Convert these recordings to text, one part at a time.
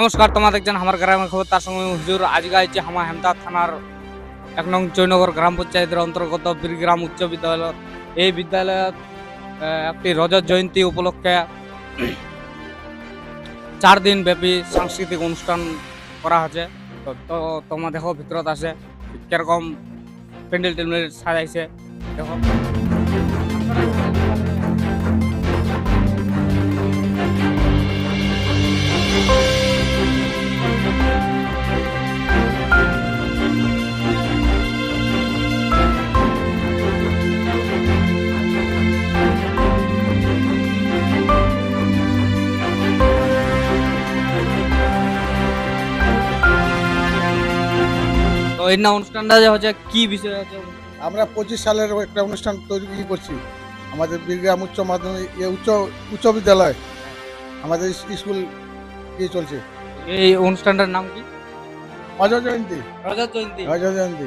নমস্কার, তোমরা দেখছেন আমার গ্রামের খবর। তার সঙ্গে হুজুর, আজকে আইছি আমার হেমতা থানার এক নং জয়নগর গ্রাম পঞ্চায়েতের অন্তর্গত বীরগ্রাম উচ্চ বিদ্যালয়। এই বিদ্যালয়ত একটি রজত জয়ন্তী উপলক্ষে চার দিন ব্যাপী সাংস্কৃতিক অনুষ্ঠান করা হয়েছে। তো তো, তোমরা দেখো, ভিতরত আছে, কীরকম প্যান্ডেল টেন্ডেল সাজাইছে। দেখো। না অনুষ্ঠানটা যে হচ্ছে কি বিষয় হচ্ছে? আমরা পঁচিশ সালের একটা অনুষ্ঠান তৈরি করছি। আমাদের বীরগ্রাম উচ্চ মাধ্যমিক উচ্চ উচ্চ বিদ্যালয়। আমাদের স্কুল ইয়ে চলছে? এই অনুষ্ঠানটার নাম কি? অজয় জয়ন্তী। রজত জয়ন্তী। অজয় জয়ন্তী।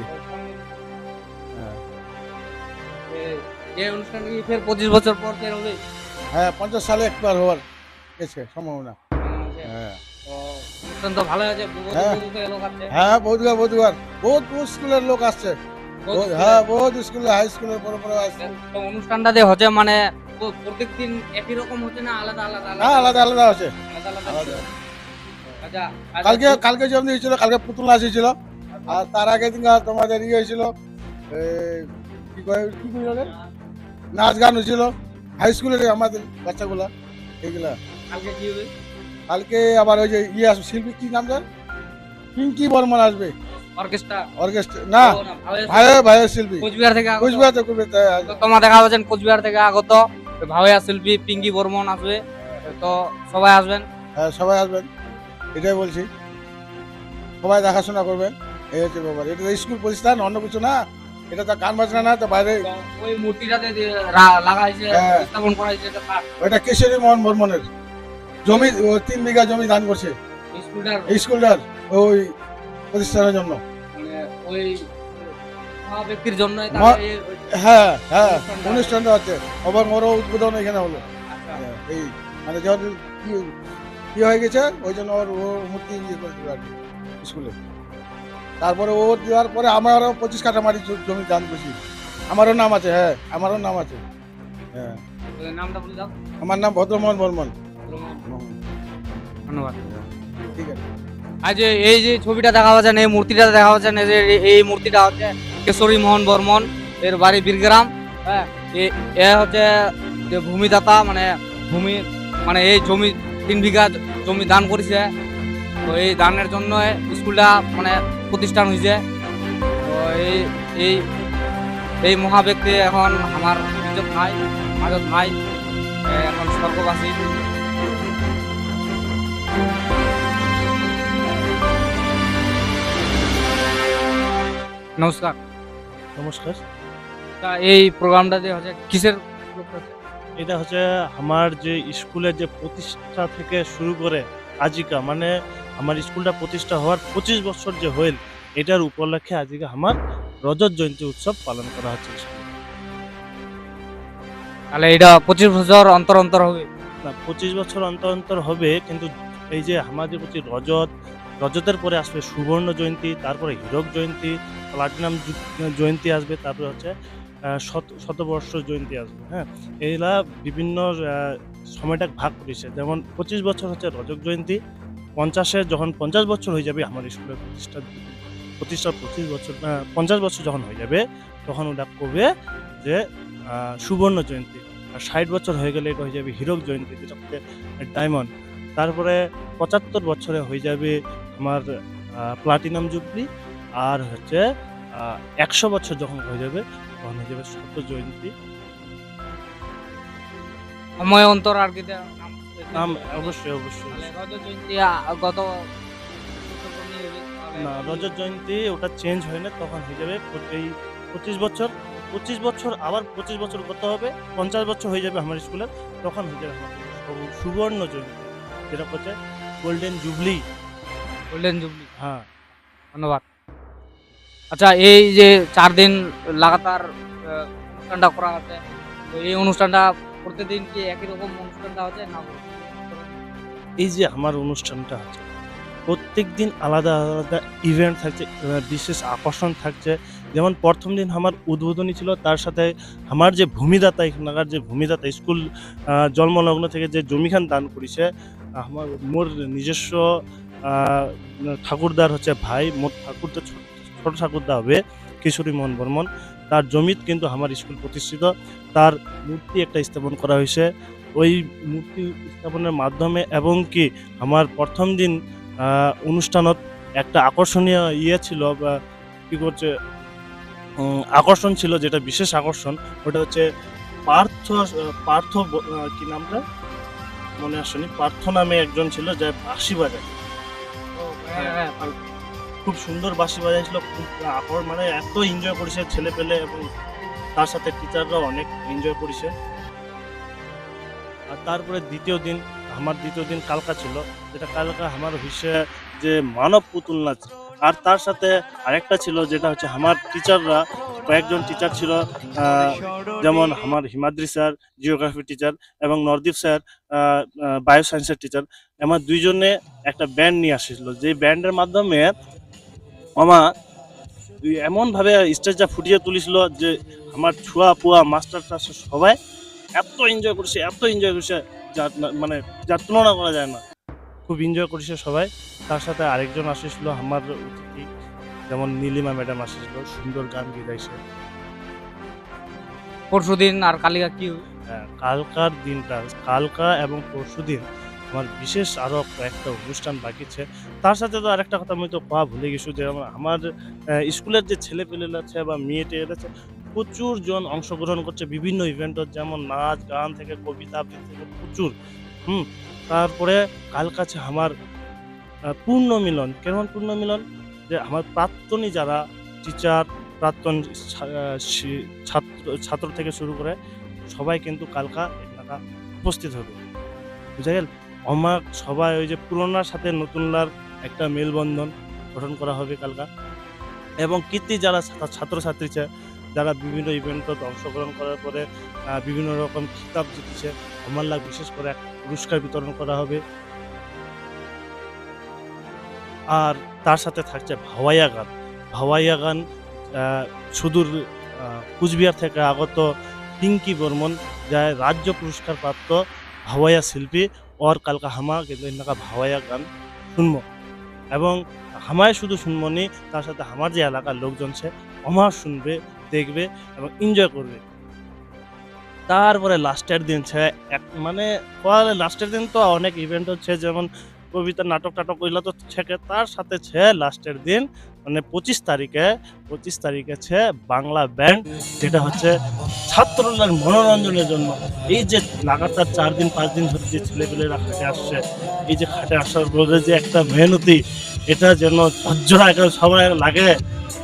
হ্যাঁ। এই অনুষ্ঠান কি ফের পঁচিশ বছর পর ফের হবে? হ্যাঁ পঞ্চাশ সালে একবার হওয়ার গেছে সম্ভাবনা। হ্যাঁ। তো অনুষ্ঠান তো ভালো আছে হ্যাঁ। থেকে হ্যাঁ বহুতবার বহুত স্কুলের লোক আসছে। হ্যাঁ বহুত স্কুলে হাই স্কুলের বড় বড় আসছে অনুষ্ঠানটা যে হচ্ছে মানে প্রত্যেকদিন একই রকম হচ্ছে না আলাদা আলাদা না আলাদা আলাদা আলাদা। আচ্ছা আচ্ছা, কালকে কালকে যেমন হয়েছিল কালকে পুতুল নাচ হয়েছিল। আর তার আগের দিন তোমাদের ইয়ে হয়েছিল কি কয় কি কই নাচ গান হয়েছিল। হাই স্কুলের আমাদের বাচ্চাগুলা এইগুলা। কালকে কি হবে? কালকে আবার ওই যে ইয়ে আসবে শিল্পী কি নাম তার পিঙ্কি বর্মন আসবে। অর্কেস্ট্রা। অর্কেস্ট্রা না শিল্পী। কোচবিহার থেকে। কুচবিহার তোমার দেখা কোচবিহার থেকে আগত। ভাওয়া শিল্পী পিঙ্কি বর্মন আসবে। তো সবাই আসবেন। হ্যাঁ সবাই আসবেন। এটাই বলছি। সবাই দেখাশোনা করবেন। এই হচ্ছে ব্যাপার। এটা তো স্কুল প্রতিষ্ঠান অন্য কিছু না। এটা তো গান বাজনা না তো বাইরে ওই মূর্তিটাতে লাগা হয়েছে হ্যাঁ। স্থাপন করা হয়েছে এটা কার? ওইটা কেশরী মোহন বর্মনের। জমি তিন বিঘা জমি দান করছে। স্কুলটার? ওই প্রতিষ্ঠানের জন্য। মানে ওই ব্যক্তির জন্য হ্যাঁ হ্যাঁ অনুষ্ঠানটা- হচ্ছে। আবার উদ্বোধন এখানে হলো। আচ্ছা। হ্যাঁ, এই মানে যখন কি- কি হয়ে গেছে ওই জন্য ওর ও মূর্তি ইয়ে আর স্কুলে। তারপরে ও দেওয়ার পরে আমারও পঁচিশ কাঠা মাটি জমি দান করছি। আমারও নাম আছে হ্যাঁ আমারও নাম আছে। হ্যাঁ। নামটা আমার নাম ভদ্রমোহন বর্মন। ধন্যবাদ। ঠিক আছে। আজ এই যে ছবিটা দেখা পাচ্ছেন এই মূর্তিটা দেখা এই যে এই মূর্তিটা হচ্ছে কেশরী মোহন বর্মন এর বাড়ি বীরগ্রাম হ্যাঁ? এ- হচ্ছে যে ভূমিদাতা মানে ভূমি মানে এই জমি তিন বিঘা জমি দান করেছে। তো এই দানের জন্য স্কুলটা মানে প্রতিষ্ঠান হয়েছে। তো এই এই এই মহাব্যক্তি এখন আমার নিজত ভাই মাজত ভাই এখন স্বর্গবাসী নমস্কার। নমস্কার। তা এই প্রোগ্রামটা যে হচ্ছে কিসের এটা হচ্ছে আমার যে স্কুলের যে প্রতিষ্ঠা থেকে শুরু করে আজিকা মানে আমার স্কুলটা প্রতিষ্ঠা হওয়ার পঁচিশ বছর যে হইল এটার উপলক্ষে আজিকা আমার রজত জয়ন্তী উৎসব পালন করা হচ্ছে। তাহলে এটা পঁচিশ বছর অন্তর অন্তর হবে? না পঁচিশ বছর অন্তর অন্তর হবে কিন্তু এই যে আমাদের প্রতি রজত রজতের পরে আসবে সুবর্ণ জয়ন্তী, তারপরে হীরক জয়ন্তী, প্লাটিনাম জয়ন্তী আসবে, তারপরে হচ্ছে শত, শতবর্ষ জয়ন্তী আসবে হ্যাঁ? এইগুলা বিভিন্ন সময়টা ভাগ করেছে। যেমন পঁচিশ বছর হচ্ছে রজক জয়ন্তী, পঞ্চাশে যখন পঞ্চাশ বছর হয়ে যাবে আমার স্কুলের প্রতিষ্ঠা প্রতিষ্ঠা পঁচিশ বছর পঞ্চাশ বছর যখন হয়ে যাবে, তখন ওটা কবে যে সুবর্ণ জয়ন্তী। আর ষাট বছর হয়ে গেলে এটা হয়ে যাবে হীরক জয়ন্তী যেটা ডায়মন্ড তারপরে পঁচাত্তর বছরে হয়ে যাবে আমার প্লাটিনাম জুবলি আর হচ্ছে একশো বছর যখন হয়ে যাবে তখন হয়ে যাবে শত জয়ন্তী। সময় অন্তর আর কি নাম? অবশ্যই অবশ্যই। রজত জয়ন্তী গত না রজত জয়ন্তী ওটা চেঞ্জ হয় না তখন হয়ে যাবে এই পঁচিশ বছর। পঁচিশ বছর আবার পঁচিশ বছর কত হবে পঞ্চাশ বছর হয়ে যাবে আমার স্কুলের তখন হয়ে যাবে সুবর্ণ জয়ন্তী। যেটা হচ্ছে গোল্ডেন জুবলি গোল্ডেন জুবলি হ্যাঁ ধন্যবাদ। আচ্ছা এই যে চার দিন লাগাতার অনুষ্ঠানটা করা হচ্ছে এই অনুষ্ঠানটা প্রতিদিন কি একই রকম অনুষ্ঠানটা হচ্ছে না এই যে আমার অনুষ্ঠানটা আছে প্রত্যেক দিন আলাদা আলাদা ইভেন্ট থাকছে বিশেষ আকর্ষণ থাকছে। যেমন প্রথম দিন আমার উদ্বোধনী ছিল, তার সাথে আমার যে ভূমিদাতা, এখানকার যে ভূমিদাতা, স্কুল জন্মলগ্ন থেকে যে জমিখান দান করেছে আমার, মোর নিজস্ব ঠাকুরদার হচ্ছে ভাই, মোট ঠাকুরদা ছোট ঠাকুরদা হবে, কিশোরী মোহন বর্মন। তার জমিত কিন্তু আমার স্কুল প্রতিষ্ঠিত। তার মূর্তি একটা স্থাপন করা হয়েছে। ওই মূর্তি স্থাপনের মাধ্যমে এবং কি আমার প্রথম দিন অনুষ্ঠানত একটা আকর্ষণীয় ইয়ে ছিল, বা কী করছে আকর্ষণ ছিল, যেটা বিশেষ আকর্ষণ, ওটা হচ্ছে পার্থ পার্থ কি নামটা? মনে আসেনি, পার্থ নামে একজন ছিল যে বাঁশি বাজায় খুব সুন্দর বাঁশি বাজাইছিল, খুব আকর মানে এত এনজয় করেছে ছেলে পেলে এবং তার সাথে টিচাররাও অনেক এনজয় করেছে। আর তারপরে দ্বিতীয় দিন, আমার দ্বিতীয় দিন কালকা ছিল, যেটা কালকা আমার হিসেবে যে মানব পুতুল নাচ। আর তার সাথে আরেকটা ছিল যেটা হচ্ছে আমার টিচাররা কয়েকজন টিচার ছিল যেমন আমার হিমাদ্রি স্যার জিওগ্রাফি টিচার এবং নরদীপ স্যার বায়ো সায়েন্সের টিচার আমার দুইজনে একটা ব্যান্ড নিয়ে আসছিল। যে ব্যান্ডের মাধ্যমে আমার এমনভাবে স্টেজটা ফুটিয়ে তুলেছিল যে আমার ছুয়া পুয়া মাস্টার টাস্টার সবাই এত এনজয় করছে, এত এনজয় করছে, যার মানে যার তুলনা করা যায় না। খুব এনজয় করেছে সবাই। তার সাথে আরেকজন আসিছিল আমার অতিথি যেমন নীলিমা ম্যাডাম আসিছিল সুন্দর গান গিয়েছে। পরশু দিন আর কালিকা কি? হ্যাঁ, কালকার দিনটা কালকা এবং পরশু দিন আমার বিশেষ আরও একটা অনুষ্ঠান বাকি আছে। তার সাথে তো আরেকটা কথা আমি তো পা ভুলে গেছি যে আমার- স্কুলের যে ছেলে পেলে আছে বা মেয়ে টেয়ে আছে প্রচুর জন অংশগ্রহণ করছে বিভিন্ন ইভেন্টত যেমন নাচ গান থেকে কবিতা আবৃত্তি থেকে প্রচুর। হুম তারপরে কাল কাছে আমার পূর্ণ মিলন কেমন পূর্ণ মিলন যে আমার প্রাক্তনী যারা টিচার প্রাক্তন ছাত্র ছাত্র থেকে শুরু করে সবাই কিন্তু কালকা এলাকা উপস্থিত হবে বুঝা গেল? আমার সবাই ওই যে পুরোনার সাথে নতুনলার একটা মেলবন্ধন গঠন করা হবে কালকা। এবং কীর্তি যারা ছাত্র- ছাত্রছাত্রী যারা বিভিন্ন ইভেন্টত অংশগ্রহণ করার পরে বিভিন্ন রকম খিতাব জিতেছে, আমার বিশেষ করে এক পুরস্কার বিতরণ করা হবে। আর তার সাথে থাকছে ভাওয়াইয়া গান। ভাওয়াইয়া গান সুদূর কুচবিহার থেকে আগত পিঙ্কি বর্মন যা রাজ্য পুরস্কার প্রাপ্ত ভাওয়াইয়া শিল্পী ওর কালকা হামা, কিন্তু এনাকা ভাওয়াইয়া গান শুনব। এবং হামায় শুধু শুনব নি, তার সাথে আমার যে এলাকার লোকজন সে আমার শুনবে দেখবে এবং এনজয় করবে। তারপরে লাস্টের দিন এক মানে লাস্টের দিন তো অনেক ইভেন্ট হচ্ছে, যেমন কবিতা নাটক টাটক ওইগুলো তো ছেকে তার সাথে ছে লাস্টের দিন মানে পঁচিশ তারিখে পঁচিশ তারিখে ছে বাংলা ব্যান্ড যেটা হচ্ছে ছাত্রদের মনোরঞ্জনের জন্য। এই যে লাগাতার চার দিন, পাঁচ দিন ধরে যে ছেলেপেলেরা খাটে আসছে, এই যে খাটে আসার পরে যে একটা মেহনতি, এটা যেন ধৈর্য সবাই লাগে।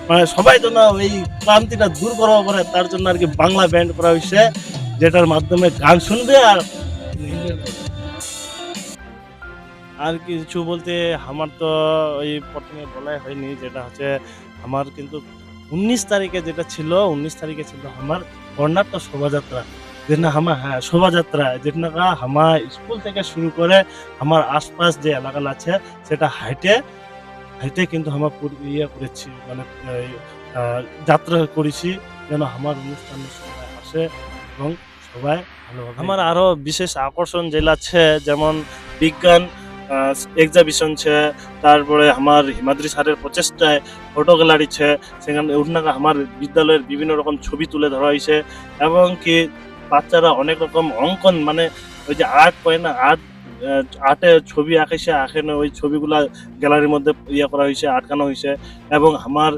মানে সবাই যেন এই ক্লান্তিটা দূর করা করে তার জন্য আর কি বাংলা ব্যান্ড করা হয়েছে, যেটার মাধ্যমে গান শুনবে আর আর কিছু বলতে আমার তো ওই প্রথমে বলাই হয়নি, যেটা হচ্ছে আমার কিন্তু উনিশ তারিখে যেটা ছিল, উনিশ তারিখে ছিল আমার কর্ণাটক শোভাযাত্রা। যেটা আমার হ্যাঁ শোভাযাত্রা যেটা আমার স্কুল থেকে শুরু করে আমার আশপাশ যে এলাকা আছে, সেটা হাইটে হাইটে কিন্তু আমার ইয়ে করেছি মানে যাত্রা করেছি যেন আমার অনুষ্ঠানের সবাই আসে এবং সবাই ভালোভাবে আমার আরও বিশেষ আকর্ষণ যেগুলো আছে, যেমন বিজ্ঞান এক্সাবিশন ছে তারপরে আমার হিমাদ্রি স্যারের প্রচেষ্টায় ফটো গ্যালারি ছে সেখানে উঠনাকা আমার বিদ্যালয়ের বিভিন্ন রকম ছবি তুলে ধরা হয়েছে এবং কি বাচ্চারা অনেক রকম অঙ্কন মানে ওই যে আর্ট করে না আর্ট আর্টে ছবি আঁকেছে, আঁকেনে ওই ছবিগুলা গ্যালারির মধ্যে ইয়ে করা হয়েছে, আটকানো হয়েছে এবং আমার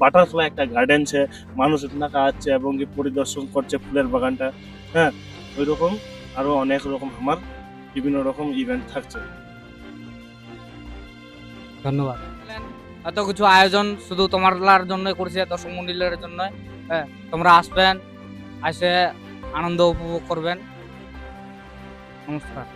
বাটারফ্লাই একটা গার্ডেন ছে। মানুষ এখানে আছে এবং কি পরিদর্শন করছে ফুলের বাগানটা। হ্যাঁ ওই রকম আরও অনেক রকম আমার বিভিন্ন রকম ইভেন্ট থাকছে। ধন্যবাদ। এত কিছু আয়োজন শুধু তোমার জন্য করছে দর্শক মন্ডলের জন্য হ্যাঁ তোমরা আসবেন এসে আনন্দ উপভোগ করবেন। নমস্কার।